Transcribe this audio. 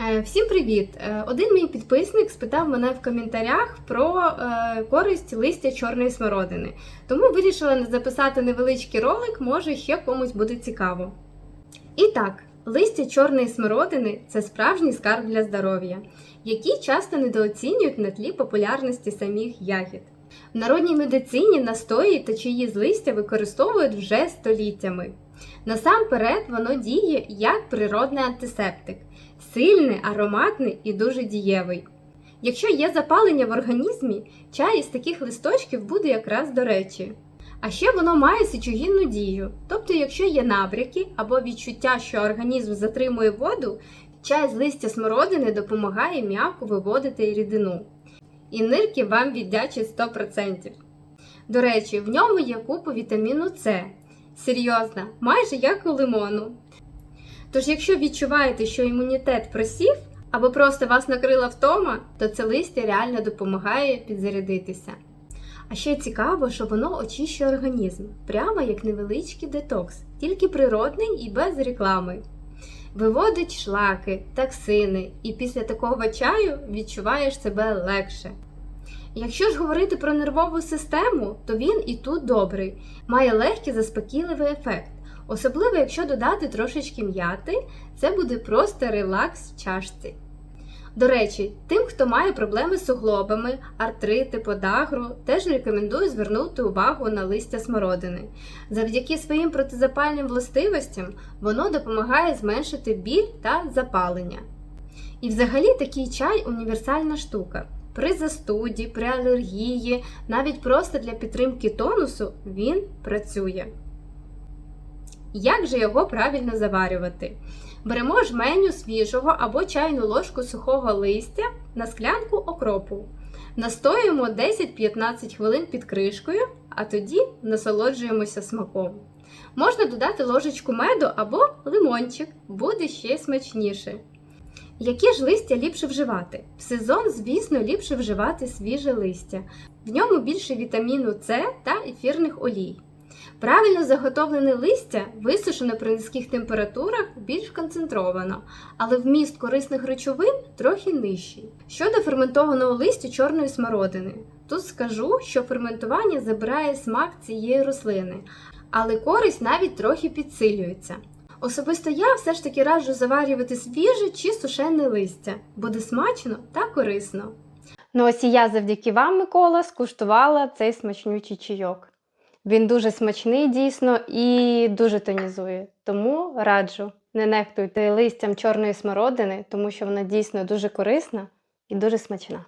Е, Всім привіт! Е, Один мій підписник спитав мене в коментарях про е, користь листя чорної смородини. Тому вирішила записати невеличкий ролик, може ще комусь буде цікаво. І так, листя чорної смородини це справжній скарб для здоров'я, який часто недооцінюють на тлі популярності самих ягід. В народній медицині настої та чаї з листя використовують вже століттями. Насамперед, воно діє як природний антисептик, сильний, ароматний і дуже дієвий. Якщо є запалення в організмі, чай із таких листочків буде якраз до речі. А ще воно має сечогінну дію, тобто, якщо є набряки або відчуття, що організм затримує воду, чай з листя смородини допомагає м'яко виводити рідину. І нирки вам віддячать 100%. До речі, в ньому є купу вітаміну С. Серйозно, майже як у лимону. Тож, якщо відчуваєте, що імунітет просів, або просто вас накрила втома, то це листя реально допомагає підзарядитися. А ще цікаво, що воно очищує організм, прямо як невеличкий детокс, тільки природний і без реклами. Виводить шлаки, токсини, і після такого чаю відчуваєш себе легше. Якщо ж говорити про нервову систему, то він і тут добрий, має легкий заспокійливий ефект. Особливо, якщо додати трошечки м'яти, це буде просто релакс в чашці. До речі, тим, хто має проблеми з суглобами, артрити, подагру, теж рекомендую звернути увагу на листя смородини. Завдяки своїм протизапальним властивостям воно допомагає зменшити біль та запалення. І взагалі такий чай універсальна штука. При застуді, при алергії, навіть просто для підтримки тонусу він працює. Як же його правильно заварювати? Беремо жменю свіжого або чайну ложку сухого листя на склянку окропу. Настоюємо 10-15 хвилин під кришкою, а тоді насолоджуємося смаком. Можна додати ложечку меду або лимончик, буде ще смачніше. Яке ж листя ліпше вживати? В сезон, звісно, ліпше вживати свіже листя. В ньому більше вітаміну С та ефірних олій. Правильно заготовлене листя висушено при низьких температурах більш концентровано, але вміст корисних речовин трохи нижчий. Щодо ферментованого листя чорної смородини, тут скажу, що ферментування забирає смак цієї рослини, але користь навіть трохи підсилюється. Особисто я все ж таки раджу заварювати свіже чи сушене листя, буде смачно та корисно. Ну ось і я завдяки вам, Микола, скуштувала цей смачнючий чайок. Він дуже смачний дійсно і дуже тонізує. Тому раджу, не нехтуйте листям чорної смородини, тому що вона дійсно дуже корисна і дуже смачна.